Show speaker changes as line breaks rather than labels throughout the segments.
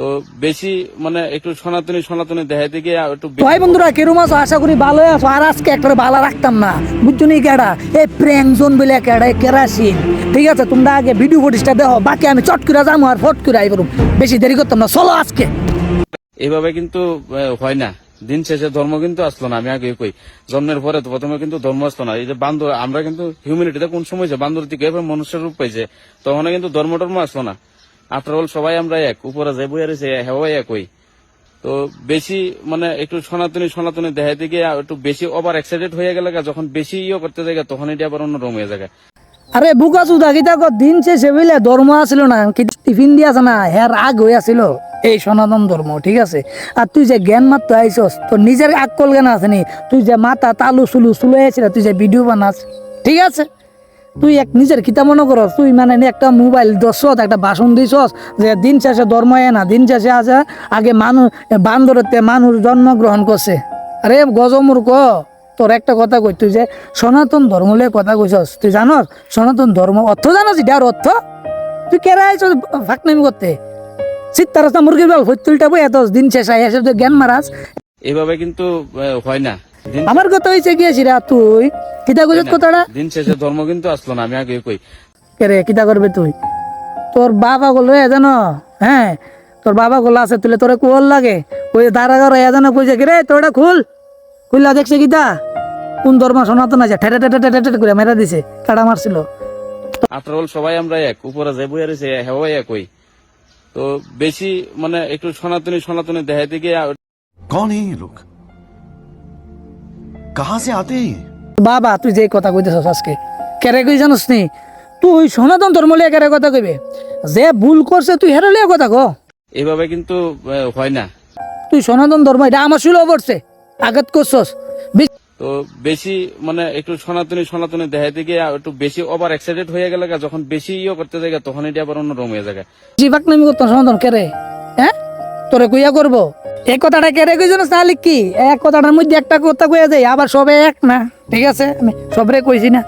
তো বেশি মানে একটু সনাতনী সনাতনী দেখাইতে গিয়ে একটু
ভাই বন্ধুরা কেরম আছো আশা করি ভালো আছো। আর আজকে একটা ভালো রাখতাম না। বুঝছ নি কেডা? এই বলে কেডা? কেরাসিন। ঠিক আছে তোমরা আগে ভিডিও ফুটেজটা দেখো। বাকি আমি চট করে যাব আর ফট করে আইব। বেশি দেরি করতাম না। চলো আজকে।
এইভাবে কিন্তু হয় না। দিন শেষে ধর্ম কিন্তু আসলো না আমি আগে কই। জন্মের পরে তো প্রথমে কিন্তু ধর্ম আসলো না। এই যে বান্দর আমরা কিন্তু হিউম্যানিটিতে কোন সময় যে বান্দর থেকে এবার মনুষ্যের রূপ পাইছে তখন কিন্তু ধর্ম টর্ম আসলো না। আফটার অল সবাই আমরা এক। উপরে যাই বই রয়েছে হেওয়াই একই। তো বেশি মানে একটু সনাতনী সনাতনী দেখাইতে গিয়ে একটু বেশি ওভার এক্সাইটেড হয়ে গেলে যখন বেশি ইয়ে করতে যায় তখন এটা আবার অন্য রকম হয়ে যায়
আরে, বুকা চুদা, কিতা দিন শেষে বুঝলে ধর্ম আছিল না। টিফিন দিয়ে আছে না হের আগ হয়ে আছিল। এই সনাতন ধর্ম, ঠিক আছে? আর তুই যে জ্ঞান মাত্র আইসস তোর নিজের আকল জ্ঞান আছে নি। তুই যে মাথা তালু সুলু সুলো তুই যে ভিডিও বানাস, ঠিক আছে? তুই এক নিজের কিতা মনে করস? তুই মানে একটা মোবাইল দশত একটা ভাষণ দিছস যে দিন শেষে এ না, দিন শেষে আছে, আগে মানুষ বান্দরতে মানুষ জন্মগ্রহণ করছে। আরে গজমূর্খ, তোর একটা কথা কই, তুই যে সনাতন ধর্ম লয়ে কথা কইছস, তুই জানস? সনাতন ধর্ম অর্থ জানস এটার অর্থ? তুই কেরা আইছ ফাঁকনামি করতে? রাস্তা মুরগির বেল হইতুলটা বই এত দিন শেষ আই এসে জ্ঞান মারাস।
এইভাবে কিন্তু হয় না।
আমার কথা হয়েছে গিয়েছি রা তুই কিতা গুজত কথাটা?
দিন শেষে ধর্ম কিন্তু আসলো না আমি আগে কই।
রে কিতা করবে তুই? তোর বাবা গুলো এ জানো হ্যাঁ? তোর বাবা গুলো আছে তুলে তোরে কুয়ার লাগে। ওই দাঁড়াগার এ জানো কইছে কি রে তোরটা খুল? খুললা দেখছে কিতা? কোন ধর্ম সনাতন আছে? ঠেটে ঠেটে ঠেটে ঠেটে করে মেরা দিছে তাড়া মারছিল।
আফটার অল সবাই আমরা এক উপরে যাই বইয়া রয়েছে হেওয়াই একই। তো বেশি মানে একটু সনাতনী সনাতনী দেখাইতে গিয়ে
কোন এই লোক? कहां से आते हैं ये
বাবা তুই যে কথা কইতেছস আজকে কেরে কই জানোস নি তুই সনাতন ধর্ম লিয়ে কেরে কথা কইবে যে ভুল করছে তুই হেরে লিয়ে কথা কো
এইভাবে কিন্তু আহ, হয় না
তুই সনাতন ধর্ম এটা আমার শুলো পড়ছে আঘাত করছস বি-
তো বেশি মানে একটু সনাতনী সনাতনী দেখাইতে গিয়ে একটু বেশি ওভার এক্সাইটেড হয়ে গেলে গা, যখন বেশি ইয়ে করতে যায় গা, তখন এটা আবার অন্য রকম হয়ে যায়
জিবাক নামি করতাম সনাতন কেরে হ্যাঁ তোরে কইয়া করব? এই কথাটা কেরে কই জানোস তাহলে কি? এক কথাটার মধ্যে একটা কথা কইয়া যায় আবার সবে এক না, ঠিক আছে? আমি সবরে কইছি না।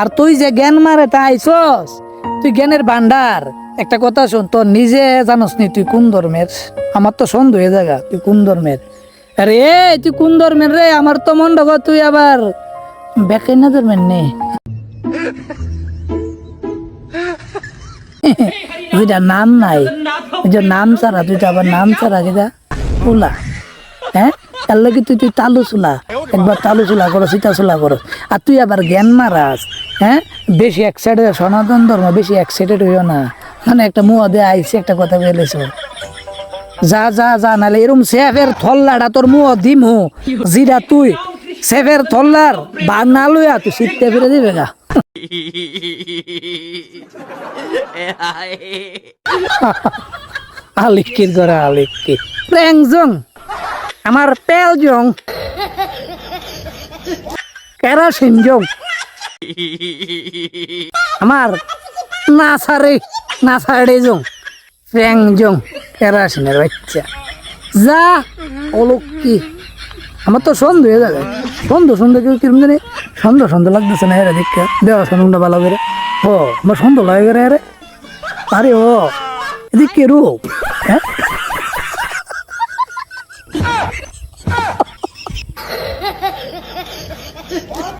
আর তুই যে জ্ঞান মারে তা আইছস, তুই জ্ঞানের ভান্ডার একটা কথা শোন, তোর নিজে জানোস নি, তুই কোন ধর্মের? আমার তো সন্দেহ হয়ে জায়গা, তুই কোন ধর্মের? আরে তুই কোন ধর্মের রে? আমার তো মন তুই আবার বেকাই না ধর্মের নে। দুইটা নাম নাই। যে নাম ছাড়া তো আবার নাম ছাড়া কিটা উলা হ্যাঁ? তার লাগে তুই তুই তালু চুলা। একবার তালু চুলা করো সীতা চুলা করো। আর তুই আবার জ্ঞান মারাস হ্যাঁ? বেশি এক্সাইটেড সনাতন ধর্ম, বেশি এক্সাইটেড হইও না। মানে একটা মুহ দিয়ে আইসি একটা কথা বলেছ। যা যা যা, নালে এরম সেফের থল্লাটা তোর মুহ দিমু। জিরা তুই সেফের থল্লার বার না লইয়া তুই শীততে ফিরে দিবে গা। আলিকির করে আলিকি প্রেংজং আমার পেল জং কেরাসিন জং আমার নাসারে নাসারে জং প্রেং জং কেরাসিনের বাচ্চা। যা অলক্ষী আমার তো সন্দেহ হয়ে যাবে। সন্দেহ সন্দেহ কেউ কিরম জানি? সন্দেহ সন্দেহ লাগতেছে না এরা দেখতে। দেওয়া সন্দেহটা ভালো করে। ও, আমার সন্দেহ লাগে রে আরে ও, এদিকে রূপ? হ্যাঁ?